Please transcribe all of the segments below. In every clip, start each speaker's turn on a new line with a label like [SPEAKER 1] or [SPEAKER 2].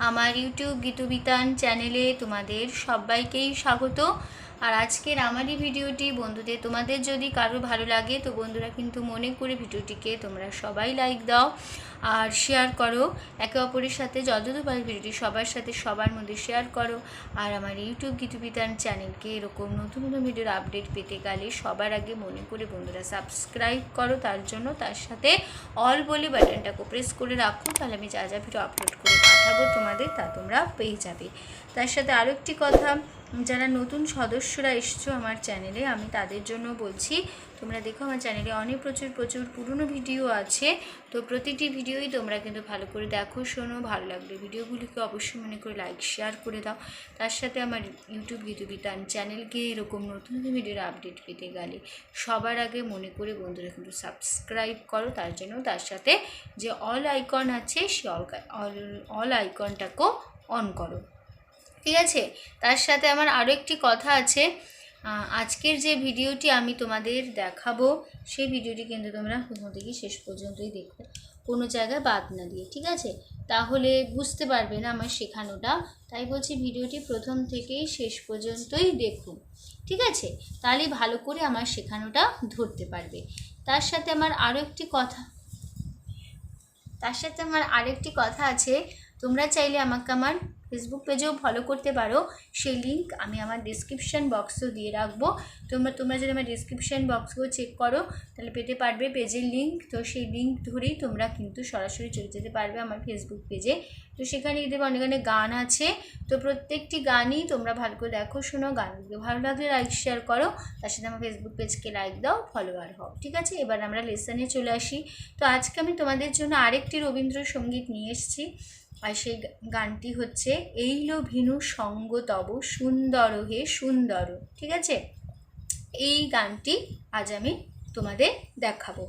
[SPEAKER 1] আমার ইউটিউব গীতবিতান চ্যানেলে তোমাদের সবাইকেই স্বাগত। আর আজকের আমারই ভিডিওটি, বন্ধুদের তোমাদের যদি কারও ভালো লাগে, তো বন্ধুরা কিন্তু মনে করে ভিডিওটিকে তোমরা সবাই লাইক দাও আর শেয়ার করো। একে অপরের সাথে যতদূর পারে ভিডিওটি সবার সাথে সবার মধ্যে শেয়ার করো। আর আমার ইউটিউব গীতবিতান চ্যানেলকে এরকম নতুন নতুন ভিডিওর আপডেট পেতে গেলে সবার আগে মনে করে বন্ধুরা সাবস্ক্রাইব করো। তার জন্য তার সাথে অল বলে বাটনটাকে প্রেস করে রাখো। তাহলে আমি যা যা ভিডিও আপলোড করে পাঠাবো তোমাদের তা তোমরা পেয়ে যাবে। তার সাথে আরও একটি কথা যারা নতুন সদস্যরা এসছো আমার চ্যানেলে, আমি তাদের জন্য বলছি, তোমরা দেখো আমার চ্যানেলে অনেক প্রচুর প্রচুর পুরনো ভিডিও আছে। তো প্রতিটি ভিডিওই তোমরা কিন্তু ভালো করে দেখো, শোনো, ভালো লাগলে ভিডিওগুলিকে অবশ্যই মনে করে লাইক শেয়ার করে দাও। তার সাথে আমার ইউটিউব গীতবিতান চ্যানেলকে এরকম নতুন নতুন ভিডিওর আপডেট পেতে গেলে সবার আগে মনে করে বন্ধুরা কিন্তু সাবস্ক্রাইব করো। তার জন্য তার সাথে যে অল আইকন আছে, সে অল অল অল আইকনটাকেও অন করো। ঠিক আছে? তার সাথে আমার আরও একটি কথা আছে। আজকের যে ভিডিওটি আমি তোমাদের দেখাবো, সেই ভিডিওটি কিন্তু তোমরা প্রথম থেকে শেষ পর্যন্তই দেখো। কোনো জায়গায় বাদ না দিয়ে, ঠিক আছে? তাহলে বুঝতে পারবে না আমার শেখানোটা। তাই বলছি ভিডিওটি প্রথম থেকেই শেষ পর্যন্তই দেখুন ঠিক আছে? তাহলে ভালো করে আমার শেখানোটা ধরতে পারবে। তার সাথে আমার আরও একটি কথা, তার সাথে আমার আরেকটি কথা আছে। তোমরা চাইলে আমাকে আমার ফেসবুক পেজেও ফলো করতে পারো। সেই লিঙ্ক আমি আমার ডিসক্রিপশান বক্সও দিয়ে রাখব। তোমরা তোমরা যদি আমার ডিসক্রিপশান বক্সও চেক করো, তাহলে পেতে পারবে পেজের লিঙ্ক তো সেই লিঙ্ক ধরেই তোমরা কিন্তু সরাসরি চলে যেতে পারবে আমার ফেসবুক পেজে তো সেখানে দেখবে অনেক অনেক গান আছে। তো প্রত্যেকটি গানই তোমরা ভালো করে দেখো, শোনো। গানগুলো ভালো লাগলে লাইক শেয়ার করো। তার সাথে আমার ফেসবুক পেজকে লাইক দাও ফলোয়ার হও। ঠিক আছে? এবার আমরা লেসনে চলে আসি। তো আজকে আমি তোমাদের জন্য আরেকটি রবীন্দ্রসঙ্গীত নিয়ে এসেছি। আর সেই গানটি হচ্ছে, এইলো ভিনু সঙ্গ তব সুন্দর হে সুন্দর ঠিক আছে? এই গানটি আজ আমি তোমাদের দেখাবো।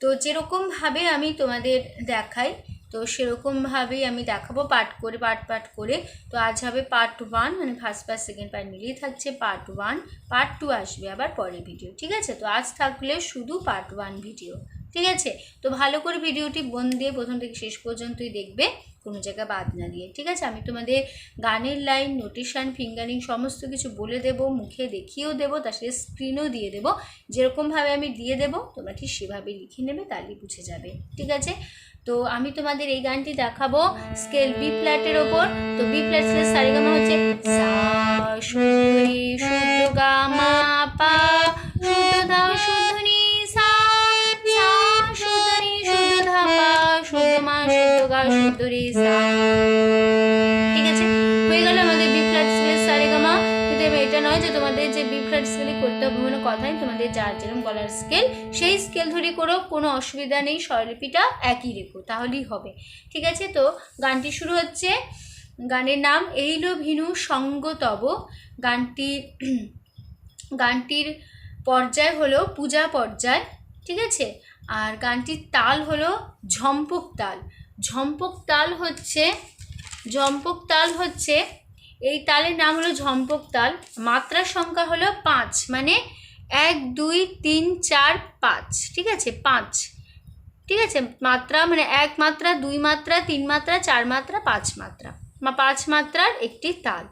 [SPEAKER 1] তো যেরকমভাবে আমি তোমাদের দেখাই, তো সেরকমভাবেই আমি দেখাবো পার্ট করে, পার্ট পার্ট করে। তো আজ হবে পার্ট ওয়ান মানে ফার্স্ট পার্ট, সেকেন্ড পার্ট মিলিয়ে থাকছে পার্ট ওয়ান, পার্ট টু আসবে আবার পরের ভিডিও, ঠিক আছে? তো আজ থাকলে শুধু পার্ট ওয়ান ভিডিও, ঠিক আছে? তো ভালো করে ভিডিওটি মন দিয়ে প্রথম থেকে শেষ পর্যন্তই দেখবে। কোনো জায়গা বাদ না দিয়ে। ঠিক আছে? আমি তোমাদের গানের লাইন নোটিশান ফিঙ্গারিং সমস্ত কিছু বলে দেব, মুখে দেখিয়েও দেবো, তার সাথে স্ক্রিনও দিয়ে দেবো। যেরকমভাবে আমি দিয়ে দেবো, তোমরা ঠিক সেভাবে লিখে নেবে, তাহলেই বুঝে যাবে। ঠিক আছে? তো আমি তোমাদের এই গানটি দেখাবো স্কেল বি ফ্ল্যাটের ওপর। তো বি ফ্ল্যাট স্কেল সারেগামা হচ্ছে সা শুদ্ধ রে গা, মা, পা। নি সা ঠিক আছে? হয়ে গেল আমাদের বি ফ্ল্যাট স্কেলের সারেগামা কিন্তু এটা নয় যে তোমাদের যে করতে হবে কোনো কথাই, তোমাদের যার স্কেল সেই কোনো অসুবিধা নেই, স্বরলিপিটা একই রেখো, তাহলেই হবে। ঠিক আছে? তো গানটি শুরু হচ্ছে। গানের নাম এইলো ভিনু সঙ্গ তব গানটি, গানটির পর্যায় হলো পূজা পর্যায়। ঠিক আছে? আর গানটির তাল হলো ঝম্পক তাল। ঝম্পক তাল হচ্ছে, ঝম্পক তাল হচ্ছে, এই তালের নাম হলো ঝম্পক তাল। মাত্রার সংখ্যা হলো পাঁচ মানে এক, দুই, তিন, চার, পাঁচ, ঠিক আছে? পাঁচ, ঠিক আছে? মাত্রা মানে এক মাত্রা, দুই মাত্রা, তিন মাত্রা, চার মাত্রা, পাঁচ মাত্রা পাঁচ মাত্রার একটি তাল,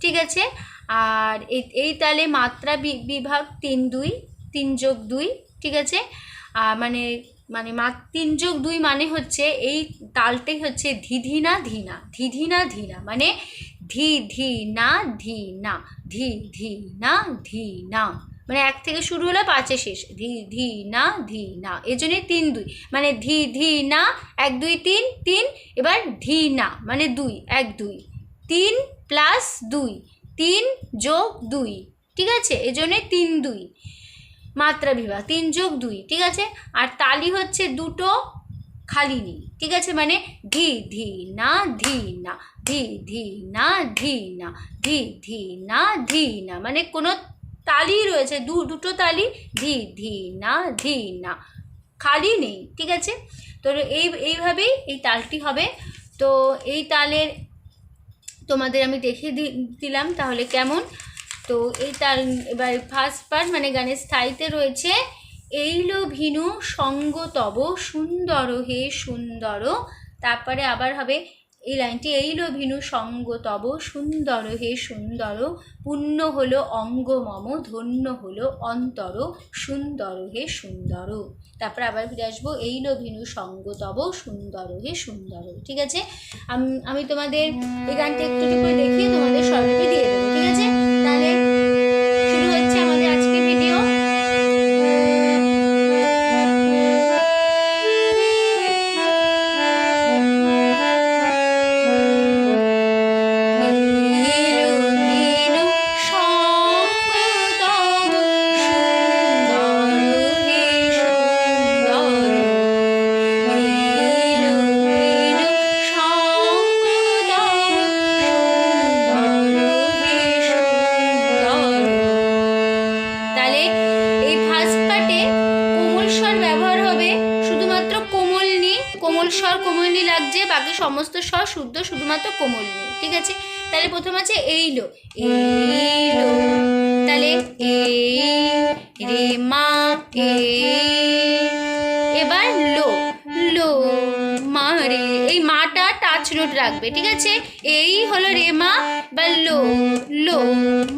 [SPEAKER 1] ঠিক আছে? আর এই তালে মাত্রা বিভাগ তিন দুই, তিন যোগ দুই, ঠিক আছে? মানে মানে মা, তিন যোগ দুই মানে হচ্ছে এই তালটাই হচ্ছে ধিধিনা ধিনা ধিধিনা ধিনা মানে ধি ধি না ধি না ধি ধি না ধি না মানে এক থেকে শুরু হলো পাঁচে শেষ ধি ধি না ধি না এই জন্যই তিন দুই। মানে ধি ধি না এক, দুই, তিন তিন, এবার ধি না মানে দুই, এক, দুই। তিন প্লাস দুই, তিন যোগ দুই, ঠিক আছে? এই জন্যে তিন দুই। মাত্রা বিভাগ, তিন যোগ দুই, ঠিক আছে? আর তালি হচ্ছে দুটো খালি নেই, ঠিক আছে? মানে ধি ধি, না ধি না, ধি ধি, না ধি না, ধি ধি, না ধি, না মানে কোনো তালি রয়েছে, দু, দুটো তালি, ধি ধি, না ধি, না, খালি নেই, ঠিক আছে? তো এই, এইভাবেই এই তালটি হবে। তো এই তালের তোমাদের আমি দেখিয়ে দিলাম, তাহলে কেমন? তো এই তার এবার ফার্স্ট পার্ট মানে গানের স্থায়ীতে রয়েছে এইলো ভিনু সঙ্গ তব সুন্দর হে সুন্দর। তারপরে আবার হবে এই লাইনটি এইল ভিনু সঙ্গ তব সুন্দর হে সুন্দর, পুণ্য হলো অঙ্গ মম, ধন্য হলো অন্তর, সুন্দর হে সুন্দর। তারপর আবার ফিরে আসব এইল ভিনু সঙ্গ তব সুন্দর হে সুন্দর। ঠিক আছে? আম- তোমাদের এই গানটা একটু করে দেখিয়ে তোমাদের স্বরলিপি দিয়ে দেবো, ঠিক আছে? তাহলে শুরু লাগছে বাকি সমস্ত স্বর শুদ্ধ শুধুমাত্র কোমল নেই, ঠিক আছে? তাহলে প্রথম আছে এই লো এই লো তাহলে এই রে মা এ এবার লো লো, মা রে, এই মাটা টাচ নোট রাখবে, ঠিক আছে? এই হলো রে মা বা লো লো,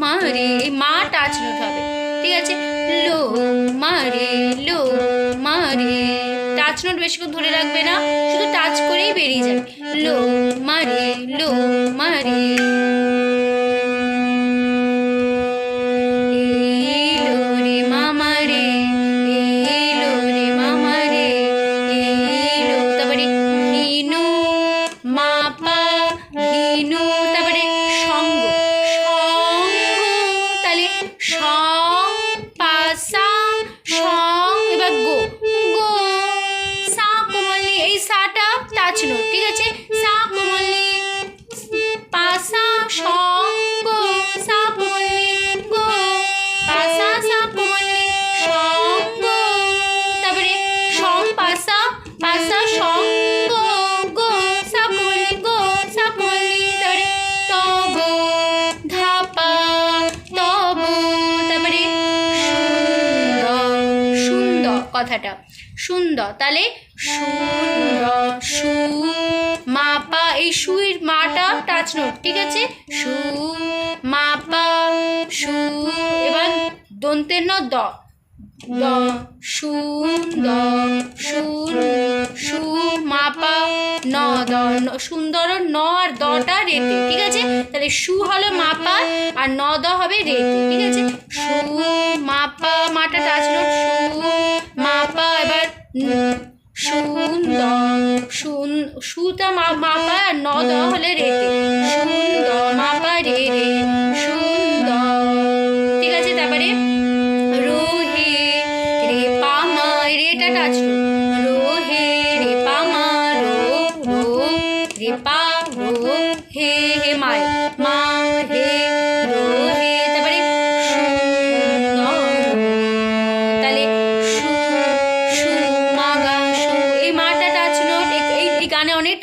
[SPEAKER 1] মা রে, এই মা টাচ নোট হবে, ঠিক আছে? লো, মা রে, লো, মা রে। টাচ নোট বেশিক্ষণ ধরে রাখবে না, শুধু টাচ করেই বেরিয়ে যাবে। লো মারে লো, মা সুন্দর। তাহলে সুন্দর, সু মাপা এই সুইর মাটা টাচ নোট ঠিক আছে? সু মাপা সু, এবার দন্তের ন দ। দ, সুন্দর সুর সু মাপা ন, দ সুন্দর ন আর দটা রেতে, ঠিক আছে? তাহলে সু হলো মাপা আর ন, দ হবে রেতে, ঠিক আছে? সু মাপা মাটা টাচ নোট সু মাপা এবার সুন্দর সুন মা মাপা ন দ হলে রেতে। সুন্দর মাপা রে রে সুন্দর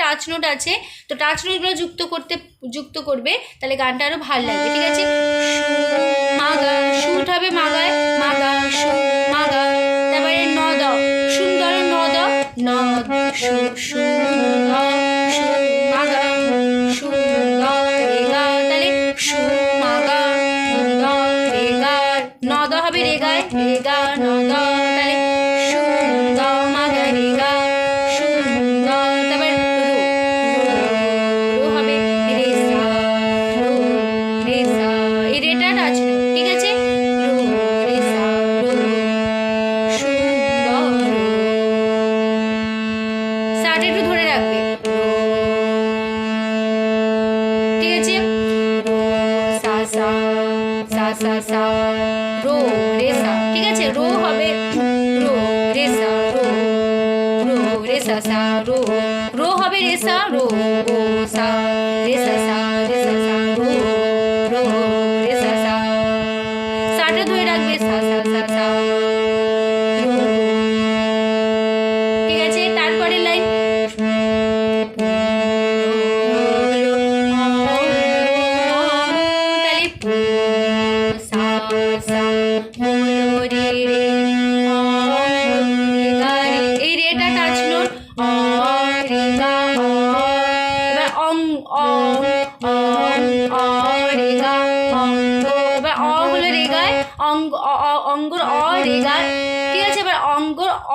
[SPEAKER 1] টাচ নোট আছে, তো টাচ নোটগুলো যুক্ত করতে, যুক্ত করবে, তাহলে গানটা আরও ভালো লাগবে, ঠিক আছে? সু মা গা সুট হবে মা গায় সু মা গা তারপরে সুন্দর সু হবে রে গায় রে ন সাটা ধরে রাখবে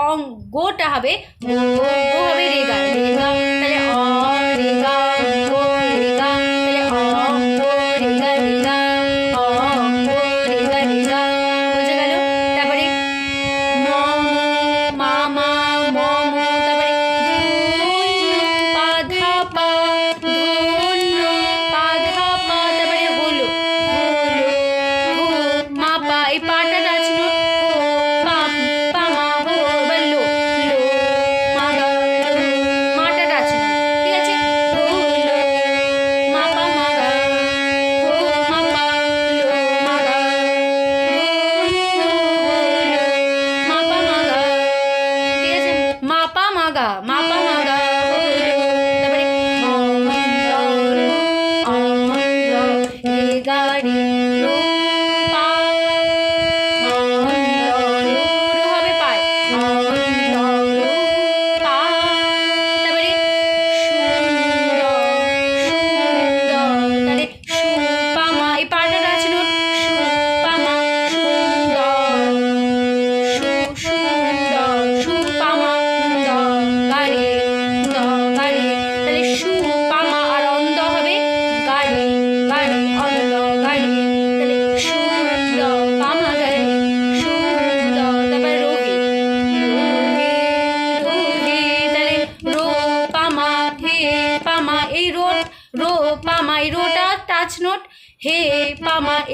[SPEAKER 1] অং গোটা হবে গো হবে রেগা। রেগা তাহলে অ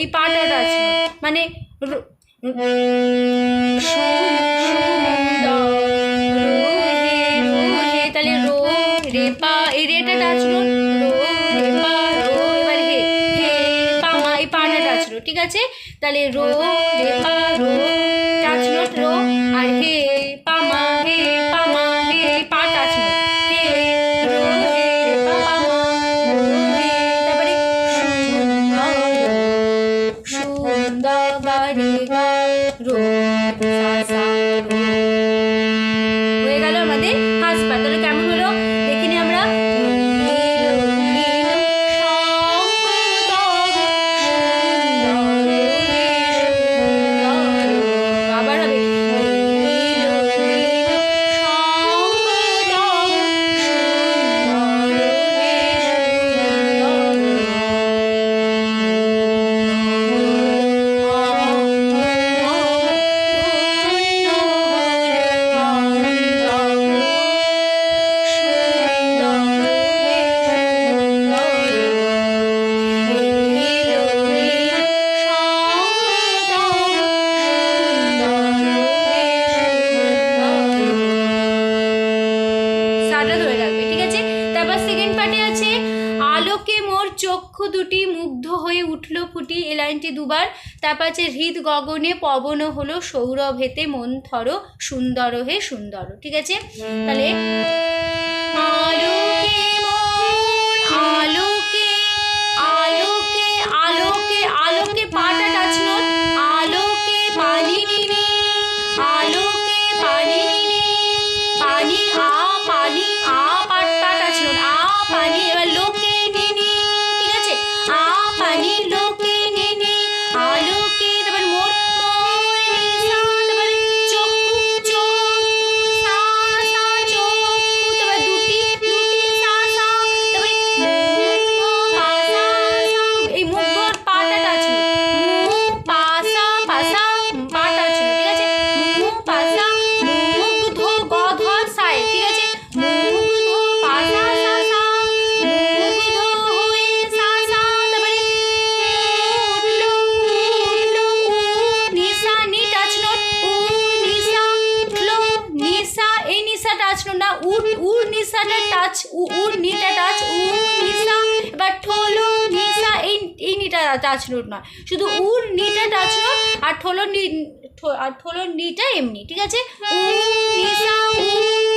[SPEAKER 1] এই পাটার আছে। মানে রো রে পা, এই রো হে হে এই পাটা ঠিক আছে? তাহলে রো রে পা, রো দুটি মুগ্ধ হয়ে উঠল ফুটি এ লাইনটি দুবার। তারপর আছে হৃদ গগনে পবন হলো সৌরভ হেতে মন থর সুন্দর হে সুন্দর। ঠিক আছে? তাহলে আলোকে উট উ নিশাটা টাচ উ উ নিটা টাচ উ নিশা বা ঠোলো, নিশা, এই এই নিটা টাচ নোট নয়। শুধু উ নিটা টাচ নোট আর ঠোলো নি আর ঠোলো নিটা এমনি, ঠিক আছে? উ নিশা উ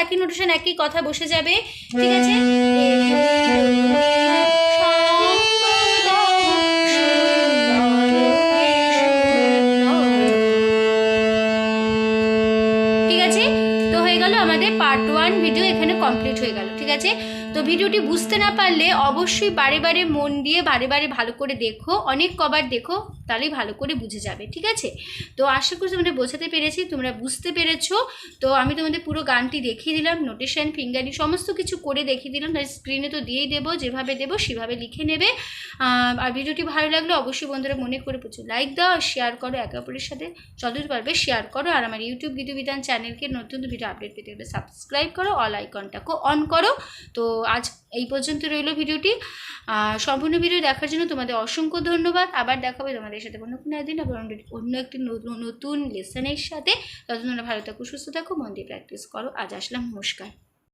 [SPEAKER 1] একই নোটেশন একই কথা বসে যাবে। ঠিক আছে? অবশ্যই বারে বারে মন দিয়ে বারে বারে ভালো করে দেখো, অনেক কবার দেখো তাহলেই ভালো করে বুঝে যাবে, ঠিক আছে? তো আশা করি তোমাদের বোঝাতে পেরেছি, তোমরা বুঝতে পেরেছ। তো আমি তোমাদের পুরো গানটি দেখিয়ে দিলাম নোটেশন ফিঙ্গারিং সমস্ত কিছু করে দেখিয়ে দিলাম তাই স্ক্রিনে তো দিয়েই দেবো, যেভাবে দেবো সেভাবে লিখে নেবে। আর ভিডিওটি ভালো লাগলে অবশ্যই বন্ধুরা মনে করে প্রচুর লাইক দাও শেয়ার করো একে অপরের সাথে যতদূর পারবে শেয়ার করো, আর আমার ইউটিউব গীত বিধান চ্যানেলকে নতুন ভিডিও আপডেট পেতে গেলে সাবস্ক্রাইব করো অল আইকনটাকেও অন করো। তো আজ এই পর্যন্ত রইল ভিডিওটি। সম্পূর্ণ ভিডিও দেখার জন্য তোমাদের অসংখ্য ধন্যবাদ। আবার দেখা হবে তোমাদের সাথে অন্য কোনো একদিন আবার অন্য- একটি নতুন নতুন লেসনের সাথে। তত তোমরা ভালো থাকো, সুস্থ থাকো, মন দিয়ে প্র্যাকটিস করো। আজ আসলাম, নমস্কার।